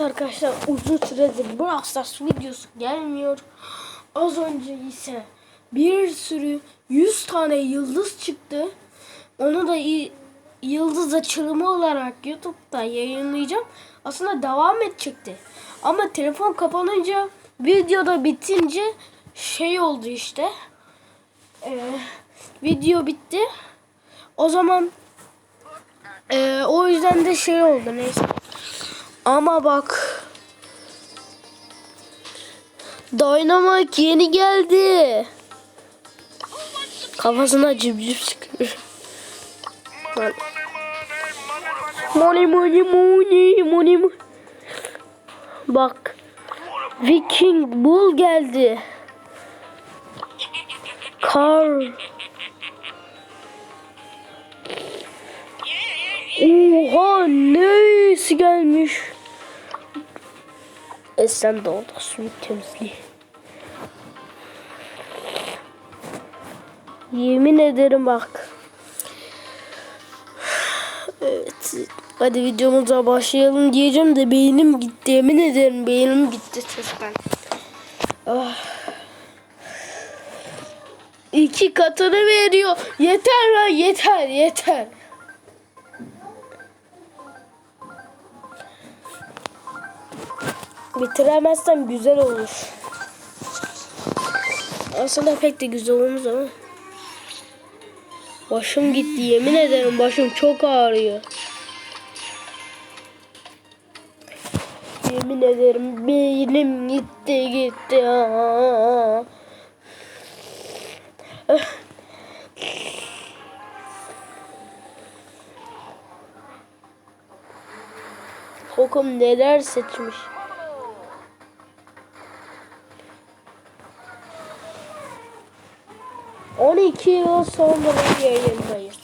Arkadaşlar uzun süredir Brawl Stars videosu gelmiyor. Az önce ise bir sürü 100 tane yıldız çıktı. Onu da yıldız açılımı olarak YouTube'da yayınlayacağım. Aslında devam edecekti. Ama telefon kapanınca videoda bitince şey oldu işte. Ee, video bitti. O zaman ee, o yüzden de şey oldu neyse. Ama bak. Dynamite yeni geldi. Kafasına cipcip sıkıyor. Money money money money money. Bak. Viking Bull geldi. Carl. Oha neyisi gelmiş. Esen de oldu suyun temizliği. Yemin ederim bak. Evet. Hadi videomuza başlayalım diyeceğim de beynim gitti. Yemin ederim beynim gitti sesten. Ah. İki katını veriyor. Yeter lan yeter yeter. Bitiremezsem güzel olur. Aslında pek de güzel olmaz ama. Başım gitti yemin ederim başım çok ağrıyor. Yemin ederim beynim gitti gitti. Kokum neler seçmiş. On iki yıl sonra yayındayız.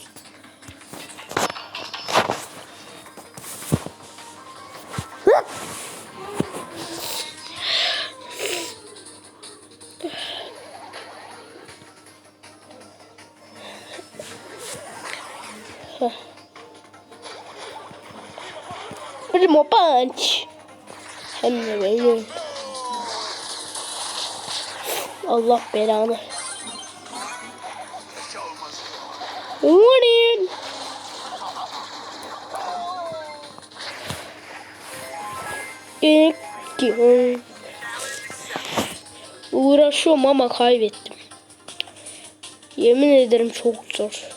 Primo punch. Hem de. Allah belanı. İlk Uğraşıyorum ama kaybettim. Yemin ederim çok zor.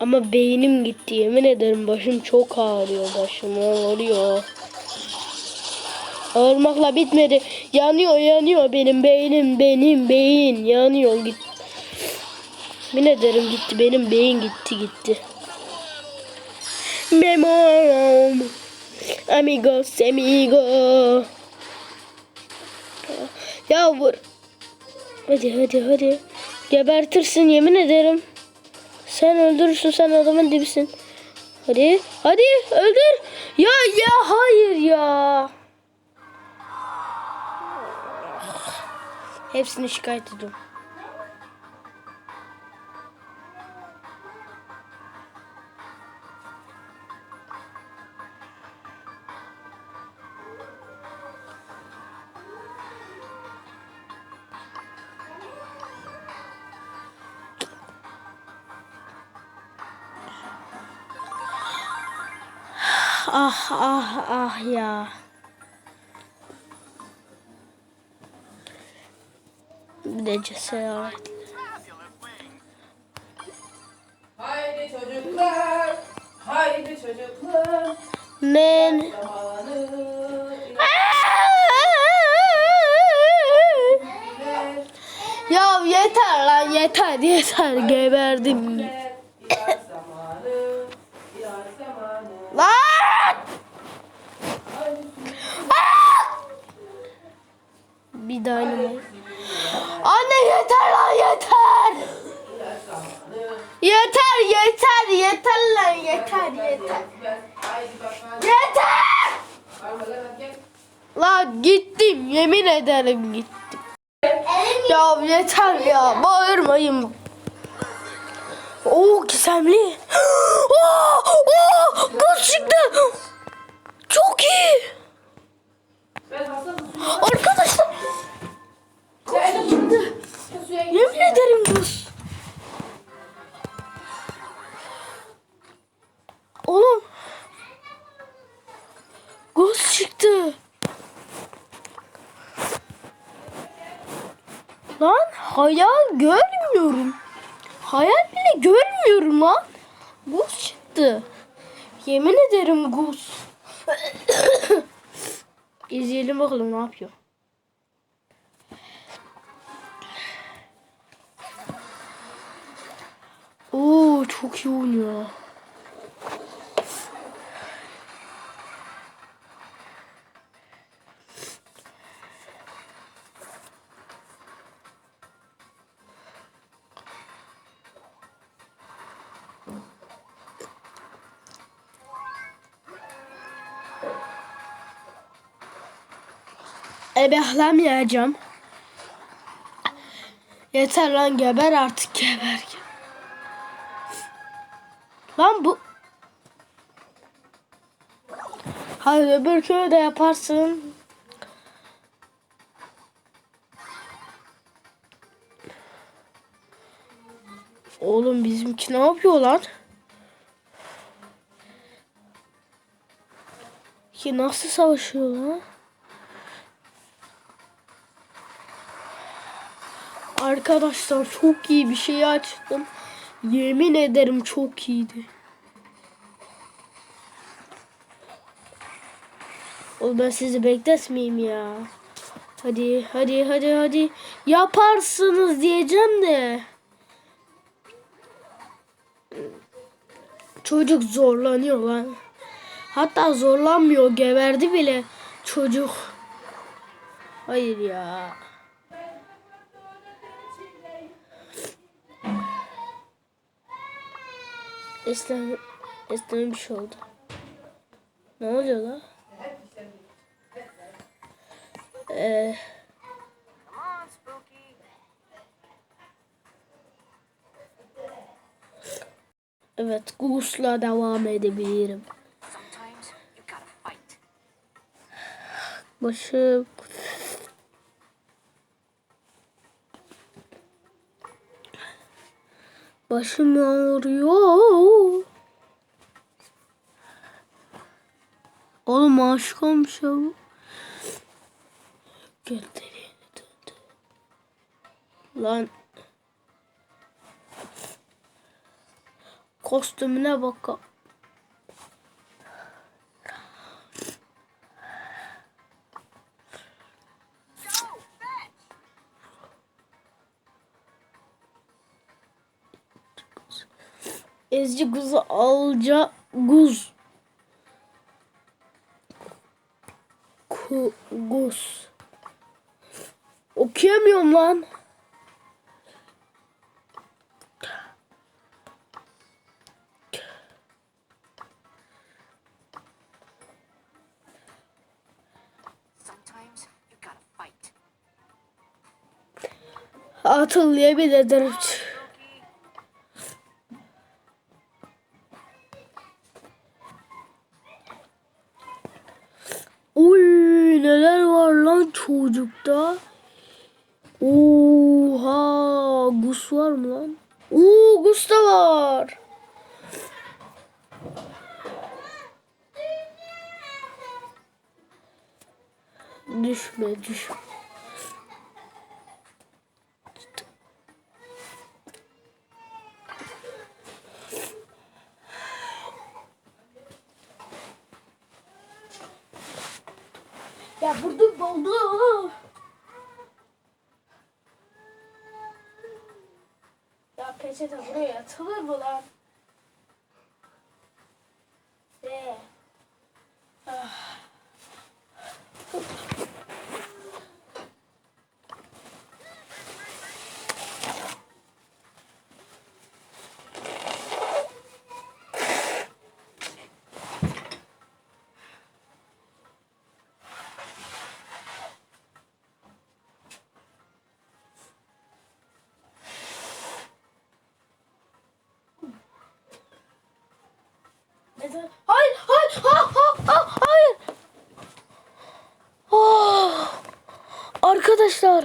Ama beynim gitti. Yemin ederim başım çok ağrıyor. Başım ağrıyor. Ağırmakla bitmedi. Yanıyor yanıyor benim beynim benim beyin yanıyor git. Yemin ederim gitti benim beyin gitti gitti. Memorum. Amigos amigo. Ya vur. Hadi hadi hadi. Gebertirsin yemin ederim. Sen öldürürsün sen adamın dibisin. Hadi hadi öldür. Ya ya hayır ya. Hepsini şikayet ediyorum. Ah ah ah ya. Bir de cesaret. Haydi çocuklar, haydi çocuklar, ilerler, ya yeter lan yeter yeter geberdim. Bir oynayayım. Anne yeter lan yeter. Yeter yeter yeter lan yeter yeter. Yeter. Lan gittim yemin ederim gittim. Ya yeter ya bağırmayın. Oo gizemli. Oo, oo, kız çıktı. Çok iyi. Yemin ederim dur. Oğlum. Ghost çıktı. Lan hayal görmüyorum. Hayal bile görmüyorum lan. Ghost çıktı. Yemin ederim ghost. İzleyelim bakalım ne yapıyor. Oo çok iyi oynuyor. Ebehlamayacağım. Yeter lan geber artık geber. Lan bu Hayır öbür köyde yaparsın. Oğlum bizimki ne yapıyor lan? Ki nasıl savaşıyor lan? Arkadaşlar çok iyi bir şey açtım. Yemin ederim çok iyiydi. Oğlum ben sizi bekletmeyeyim ya. Hadi hadi hadi hadi. Yaparsınız diyeceğim de. Çocuk zorlanıyor lan. Hatta zorlanmıyor geberdi bile çocuk. Hayır ya. Eslen, Eslen'e bir şey oldu. Ne oluyor? Ee, on, Spooky. evet, Goos'la devam edebilirim. Başım. Başım ağrıyor. Oğlum aşık olmuş ya bu. Döndü. Lan. Kostümüne bak. Ezci kuzu alca guz. Ku, guz. Okuyamıyorum lan. Sometimes you gotta fight. Oha Gus var mı lan? Oo Gus da var. Düşme düşme. Ya burada doldu. Ya peçete buraya atılır mı lan? Be. Ah. Hayır, hayır, ha, ha, ha, hayır. Ah, arkadaşlar,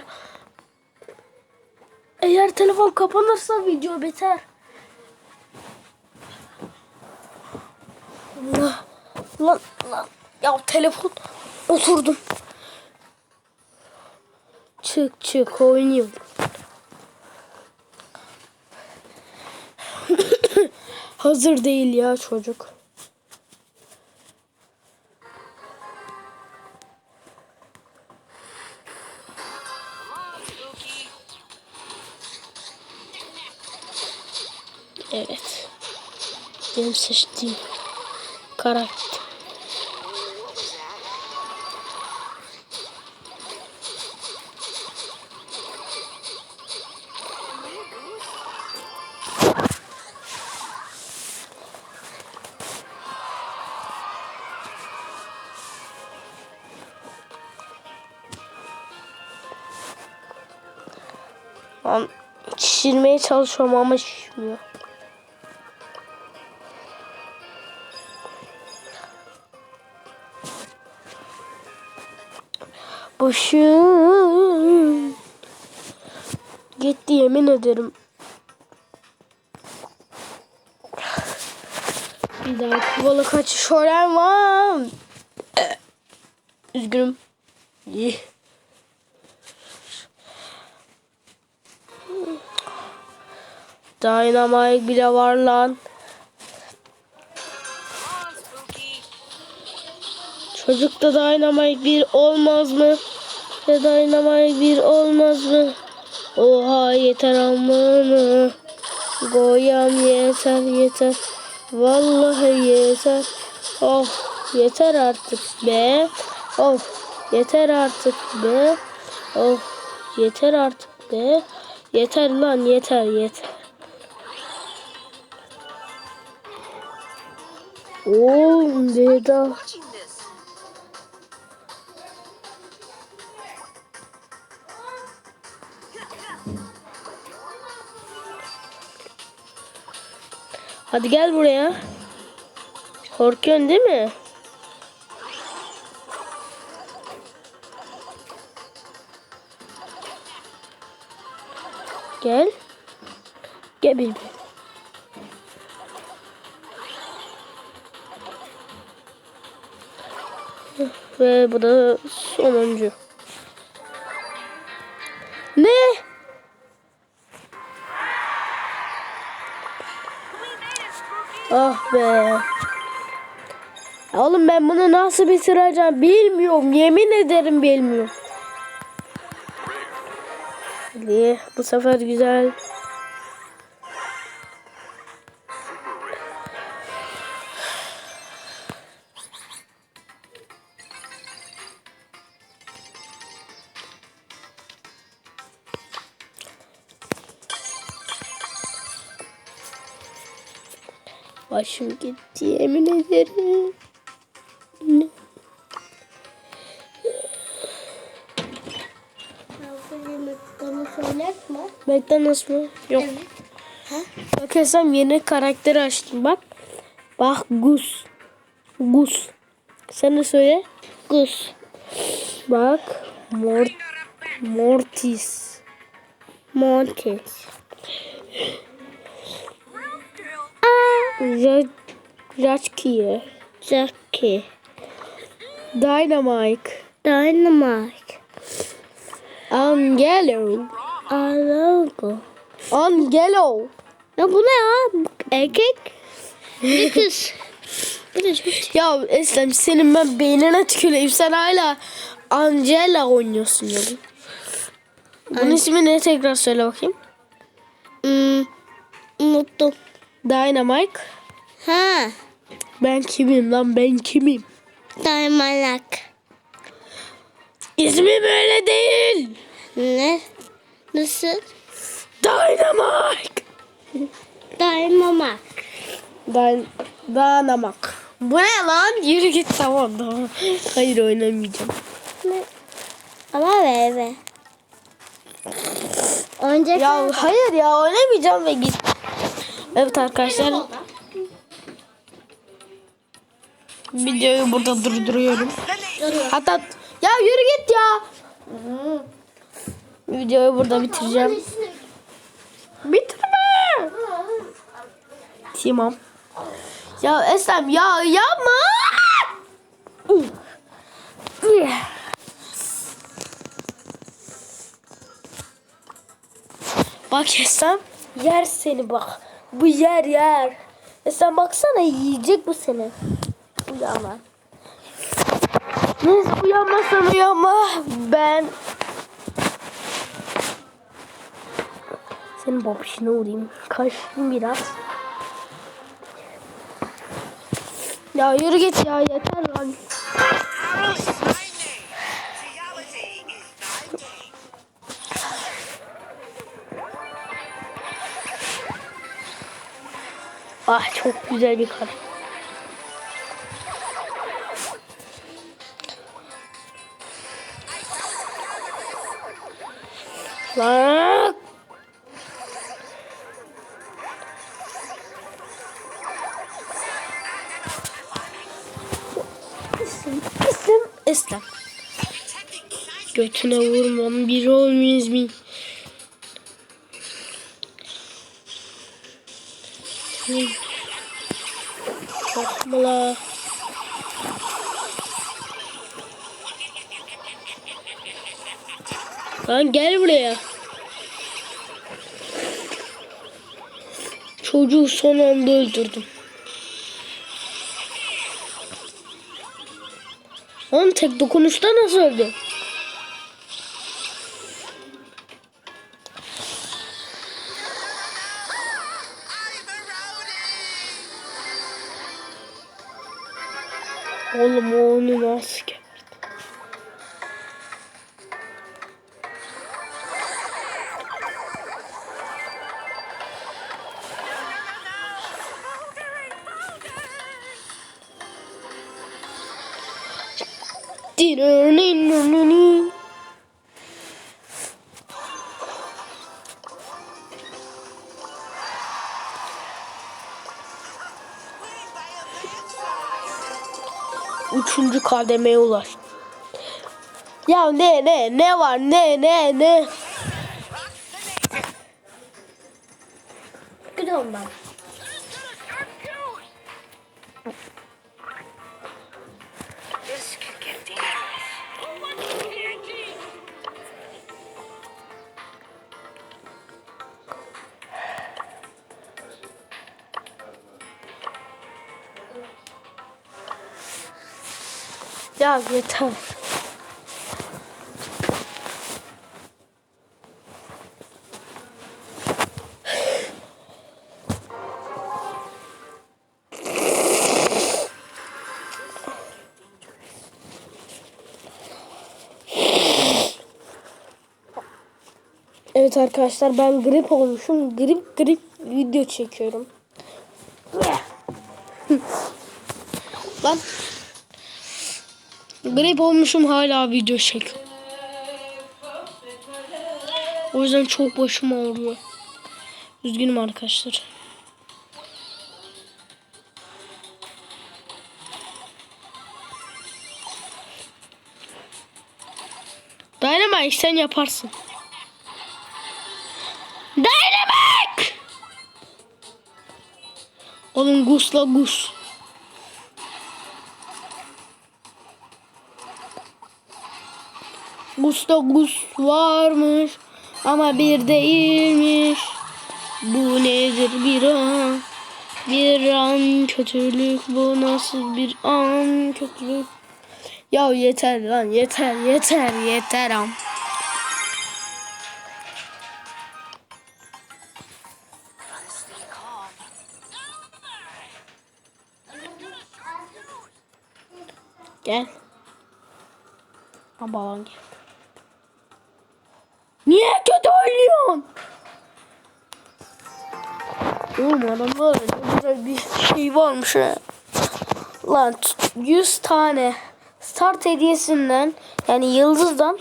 eğer telefon kapanırsa video biter. Allah, lan, lan. Ya telefon oturdum. Çık çık oynuyorum. Hazır değil ya çocuk. Seçtiğim karakter. Lan şişirmeye çalışıyorum ama şişmiyor. Başım gitti yemin ederim. Bir daha kovalı kaçış var. Üzgünüm. İyi. Dynamite bile var lan. Çocukta Dynamite bir olmaz mı? Ya Dynamite bir olmaz mı? Oha yeter amanı. Goyam yeter yeter. Vallahi yeter. Oh yeter artık be. Oh yeter artık be. Oh yeter artık be. Yeter lan yeter yeter. Oo Veda. Hadi gel buraya. Korkuyorsun değil mi? Gel. Gel bir. Ve bu da sonuncu. Ah be. Oğlum ben bunu nasıl bitireceğim bilmiyorum. Yemin ederim bilmiyorum. Hadi bu sefer güzel. Başım gitti yemin ederim. Ne? McDonald's mı? Yok. Bak Esem yeni karakteri açtım bak. Bak Gus. Gus. Sen de söyle. Gus. Bak. Mort Mortis. Mortis. Ja Jackie. Jackie. Dynamite. Dynamite. Angelo. Angelo. Angelo. Ya bu ne ya? Erkek. Bir kız. Ya Eslem senin ben beynine tüküreyim. Sen hala Angela oynuyorsun ya. Bunun ismi ne tekrar söyle bakayım. Hmm, unuttum. Dynamite. Ha, Ben kimim lan ben kimim? daymalak. İsmi böyle değil. Ne? Nasıl? Dynamite. Daymamak. Dyn Dynamite. Bu ne lan? Yürü git tamam tamam. Hayır oynamayacağım. Ne? Ama ver be. Oyuncak Ya hayır ya oynamayacağım ve git. Evet arkadaşlar. Videoyu burada durduruyorum. Hatta ya yürü git ya. Videoyu burada bitireceğim. Bitirme. Tamam. Ya Eslem ya yapma. Bak Esem yer seni bak. Bu yer yer. Esem baksana yiyecek bu seni. Uyanma. Neyse uyanmazsan uyanma. Ben senin babişine uğrayayım. Kaçtım biraz. Ya yürü git ya yeter lan. Ah çok güzel bir kar. Lan. İstem, istem, istem. Götüne vurmam bir olmayız mı? Korkma la. Lan gel buraya. Çocuğu son anda öldürdüm. Lan tek dokunuşta nasıl öldü? Oğlum o onu nasıl? Üçüncü kademeye ulaştım. Ya ne ne ne var ne ne ne. Gidiyorum ben. Ya yeter. Evet arkadaşlar ben grip olmuşum. Grip grip video çekiyorum. Lan Grip olmuşum hala video çek. O yüzden çok başım ağrıyor. Üzgünüm arkadaşlar. Dynamite sen yaparsın. Dynamite! Oğlum Gus'la Gus. Gus'ta Gus varmış ama bir değilmiş. Bu nedir bir an? Bir an kötülük bu nasıl bir an kötülük? Ya yeter lan yeter yeter yeter am. Gel. Balon gel. Oynuyorsun? Oğlum adamlar ne güzel bir şey varmış ha. Lan t- 100 tane start hediyesinden yani yıldızdan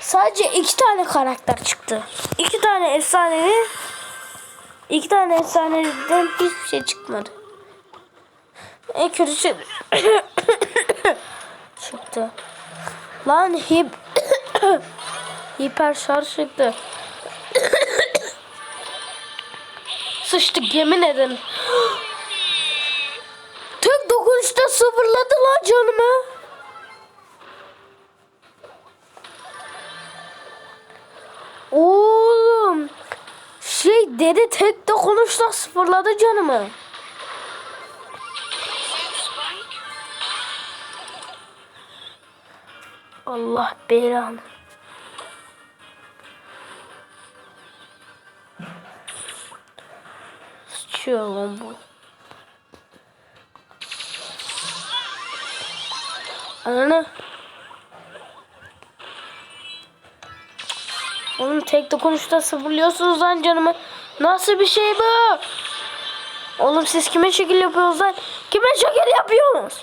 sadece iki tane karakter çıktı. İki tane efsanevi iki tane efsaneden hiçbir şey çıkmadı. En kötü şey çıktı. Lan hip hiper şarj çıktı. Sıçtık yemin ederim. Tek dokunuşta sıfırladı lan canımı? Oğlum. Şey dedi tek de konuşta sıfırladı canımı. Allah belanı. Lan bu. Ananı. Oğlum tek de konuşta sıfırlıyorsunuz lan canımı. Nasıl bir şey bu? Oğlum siz kime şekil yapıyorsunuz lan? Kime şekil yapıyorsunuz?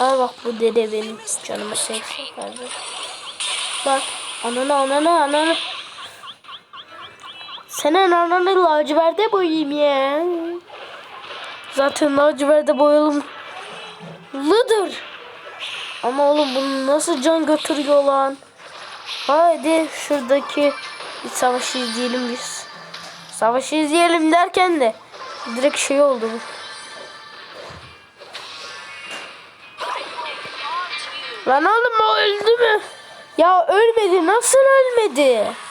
Al bak bu dede benim canıma sevsin. Bak ananı ananı ananı. Senin ananı laciverde boyayayım ya. Zaten laciverde boyalım. Lıdır. Ama oğlum bunu nasıl can götürüyor lan? Haydi şuradaki bir savaşı izleyelim biz. Savaşı izleyelim derken de direkt şey oldu bu. Lan oğlum o öldü mü? Ya ölmedi. Nasıl ölmedi?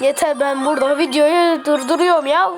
Yeter ben burada videoyu durduruyorum ya.